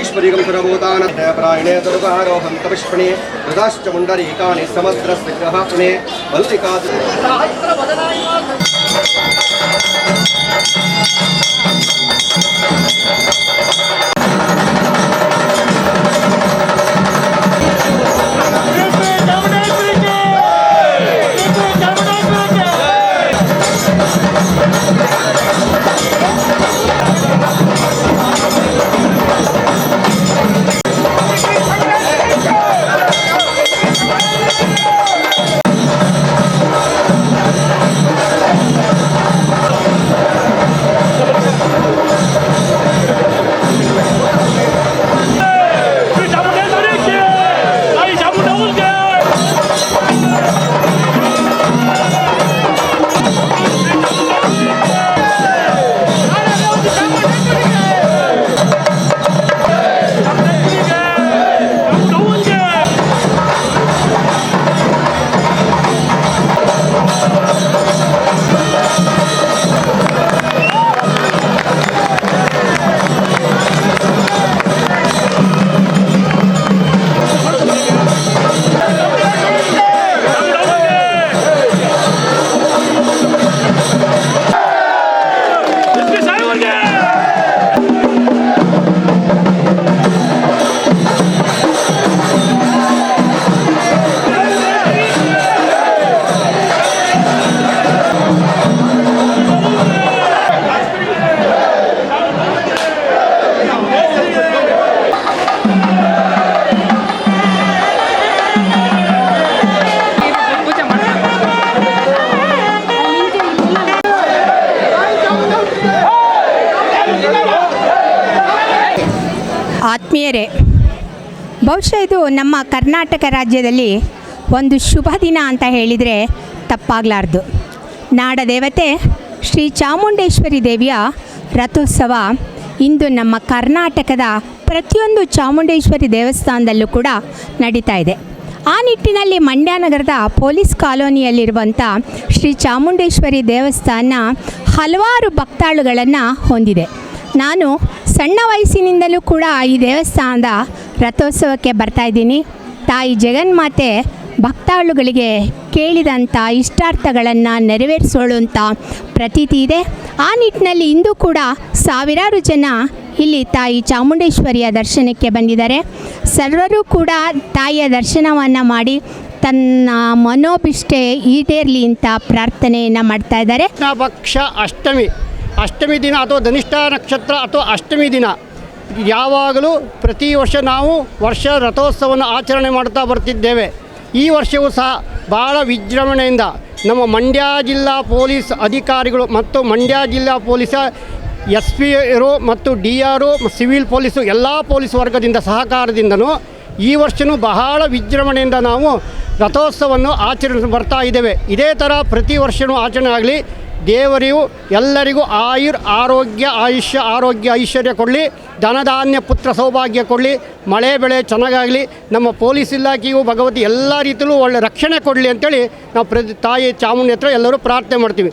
ईश्वरीगं सुरभूतानप्रायणे दुर्गारोहं कविष्पणे हृदाश्च मुण्डरीकानि समग्रस्विग्रहासने मल्लिका ಆತ್ಮೀಯರೇ, ಬಹುಶಃ ಇದು ನಮ್ಮ ಕರ್ನಾಟಕ ರಾಜ್ಯದಲ್ಲಿ ಒಂದು ಶುಭ ದಿನ ಅಂತ ಹೇಳಿದರೆ ತಪ್ಪಾಗಲಾರ್ದು. ನಾಡದೇವತೆ ಶ್ರೀ ಚಾಮುಂಡೇಶ್ವರಿ ದೇವಿಯ ರಥೋತ್ಸವ ಇಂದು ನಮ್ಮ ಕರ್ನಾಟಕದ ಪ್ರತಿಯೊಂದು ಚಾಮುಂಡೇಶ್ವರಿ ದೇವಸ್ಥಾನದಲ್ಲೂ ಕೂಡ ನಡೀತಾ ಇದೆ. ಆ ನಿಟ್ಟಿನಲ್ಲಿ ಮಂಡ್ಯ ನಗರದ ಪೊಲೀಸ್ ಕಾಲೋನಿಯಲ್ಲಿರುವಂಥ ಶ್ರೀ ಚಾಮುಂಡೇಶ್ವರಿ ದೇವಸ್ಥಾನ ಹಲವಾರು ಭಕ್ತಾಳುಗಳನ್ನು ಹೊಂದಿದೆ. ನಾನು ಸಣ್ಣ ವಯಸ್ಸಿನಿಂದಲೂ ಕೂಡ ಈ ದೇವಸ್ಥಾನದ ರಥೋತ್ಸವಕ್ಕೆ ಬರ್ತಾ ಇದ್ದೀನಿ. ತಾಯಿ ಜಗನ್ಮಾತೆ ಭಕ್ತಾಳುಗಳಿಗೆ ಕೇಳಿದಂಥ ಇಷ್ಟಾರ್ಥಗಳನ್ನು ನೆರವೇರಿಸೋಳುವಂಥ ಪ್ರತೀತಿ ಇದೆ. ಆ ನಿಟ್ಟಿನಲ್ಲಿ ಇಂದು ಕೂಡ ಸಾವಿರಾರು ಜನ ಇಲ್ಲಿ ತಾಯಿ ಚಾಮುಂಡೇಶ್ವರಿಯ ದರ್ಶನಕ್ಕೆ ಬಂದಿದ್ದಾರೆ. ಸರ್ವರೂ ಕೂಡ ತಾಯಿಯ ದರ್ಶನವನ್ನು ಮಾಡಿ ತನ್ನ ಮನೋಭಿಷ್ಠೆ ಈಡೇರಲಿ ಅಂತ ಪ್ರಾರ್ಥನೆಯನ್ನು ಮಾಡ್ತಾ ಇದ್ದಾರೆ. ಪಕ್ಷ ಅಷ್ಟಮಿ. ಅಷ್ಟಮಿ ದಿನ ಅಥವಾ ಧನಿಷ್ಠ ನಕ್ಷತ್ರ ಅಥವಾ ಅಷ್ಟಮಿ ದಿನ, ಯಾವಾಗಲೂ ಪ್ರತಿ ವರ್ಷ ನಾವು ವರ್ಷ ರಥೋತ್ಸವವನ್ನು ಆಚರಣೆ ಮಾಡ್ತಾ ಬರ್ತಿದ್ದೇವೆ. ಈ ವರ್ಷವೂ ಸಹ ಭಾಳ ವಿಜೃಂಭಣೆಯಿಂದ ನಮ್ಮ ಮಂಡ್ಯ ಜಿಲ್ಲಾ ಪೊಲೀಸ್ ಅಧಿಕಾರಿಗಳು ಮತ್ತು ಮಂಡ್ಯ ಜಿಲ್ಲಾ ಪೊಲೀಸ ಎಸ್ ಪಿ ಅವರು ಮತ್ತು ಡಿ ಆರು ಸಿವಿಲ್ ಪೊಲೀಸು ಎಲ್ಲ ಪೊಲೀಸ್ ವರ್ಗದಿಂದ ಸಹಕಾರದಿಂದನೂ ಈ ವರ್ಷವೂ ಬಹಳ ವಿಜೃಂಭಣೆಯಿಂದ ನಾವು ರಥೋತ್ಸವವನ್ನು ಆಚರಿಸಿ ಬರ್ತಾ ಇದ್ದೇವೆ. ಇದೇ ಥರ ಪ್ರತಿ ವರ್ಷವೂ ಆಚರಣೆ ಆಗಲಿ. ದೇವರಿಗೂ ಎಲ್ಲರಿಗೂ ಆಯುರ್ ಆರೋಗ್ಯ, ಆಯುಷ್ಯ, ಆರೋಗ್ಯ ಐಶ್ವರ್ಯ ಕೊಡಲಿ. ಧನಧಾನ್ಯ ಪುತ್ರ ಸೌಭಾಗ್ಯ ಕೊಡಲಿ. ಮಳೆ ಬೆಳೆ ಚೆನ್ನಾಗಾಗಲಿ. ನಮ್ಮ ಪೊಲೀಸ್ ಇಲಾಖೆಯು ಭಗವತಿ ಎಲ್ಲ ರೀತಿಯಲ್ಲೂ ಒಳ್ಳೆ ರಕ್ಷಣೆ ಕೊಡಲಿ ಅಂತೇಳಿ ನಾವು ಪ್ರತಿ ತಾಯಿ ಚಾಮುಂಡಿ ಹತ್ರ ಎಲ್ಲರೂ ಪ್ರಾರ್ಥನೆ ಮಾಡ್ತೀವಿ.